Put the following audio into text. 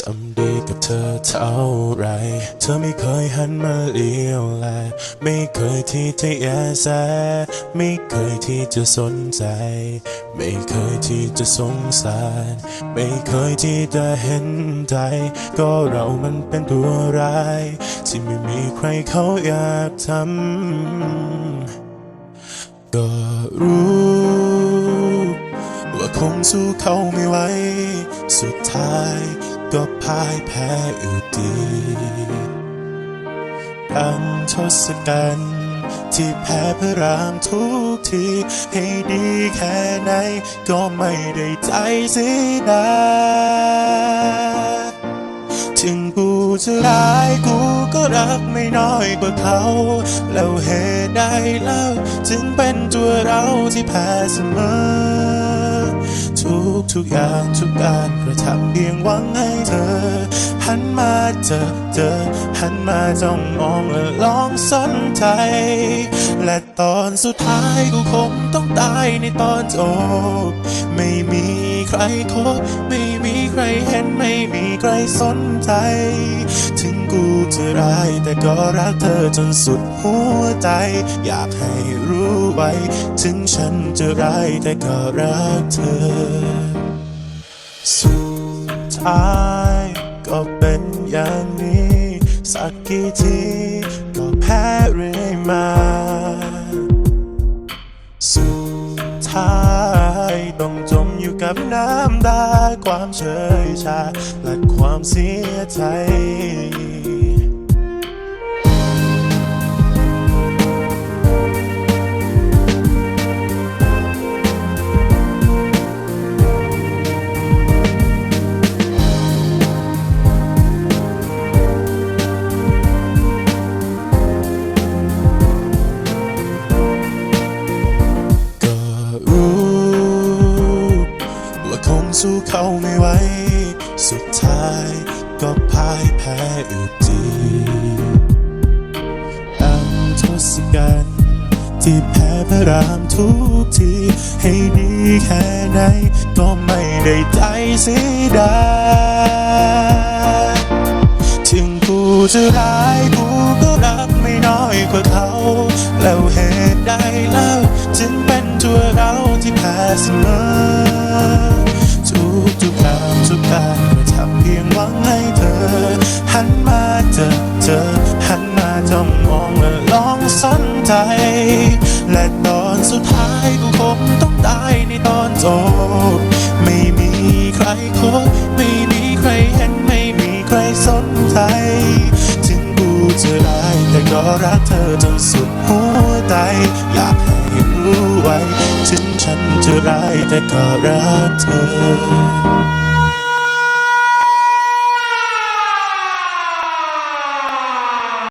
ทำดีกับเธอเท่าไร เธอไม่เคยหันมาเลี้ยวแล ไม่เคยที่จะแยแส ไม่เคยที่จะสนใจ ไม่เคยที่จะสงสาร ไม่เคยที่จะเห็นใจ ก็เรามันเป็นตัวร้าย ที่ไม่มีใครเขาอยากทำ ก็รู้ว่าคงสู้เขาไม่ไหว สุดท้าย ก็พ่ายแพ้อยู่ดีดังทศกัณฐ์ที่แพ้พระรามทุกที ให้ดีแค่ไหน ก็ไม่ได้ใจสียดาถึงกูจะร้ายกูก็รักไม่น้อยกว่าเขา แล้วเหตุใดเล่าจึงเป็นตัวเราที่แพ้เสมอ กทุกอย่างทุกการกระทำเพียงหวังให้เธอ หันมาเจอเจอหันมาจ้องมองและลองสนใจ และตอนสุดท้ายกูคงต้องตายในตอนจบ ไม่มีใครคบไม่มีใครเห็นไม่มีใครสนใจ ถึงกู จะร้ายแต่ก็รักเธอจนสุดหัวใจ อยากให้รู้ไว้ ถึงฉันจะร้ายแต่ก็รักเธอ สุดท้ายก็เป็นอย่างนี้ สักกี่ทีก็แพ้เรื่อยมา สุดท้ายต้องจมอยู่กับน้ำตาความเฉยชา และความเสียใจ เขาไม่ไหว สุดท้ายก็พ่ายแพ้อยู่ดีดังทศกัณฐ์ที่แพ้พระรามทุกที ให้ดีแค่ไหน ก็ไม่ได้ใจเสียดายถึงกูจะรายกู ใดเล่าจึงเป็นตัวเราที่แพ้เสมอทุกทุกคำทุกการกระทำเพียงหวังให้เธอ หันมาเจอเจอหันมาจ้องมองและลองสนใจ และตอนสุดท้ายกูคงต้องตายในตอนจบไม่มีใครคบายแต่ก็รักเธอจนสุดหัวใจ อยากให้รู้ไว้ ถึงฉันจะร้ายแต่ก็รักเธอ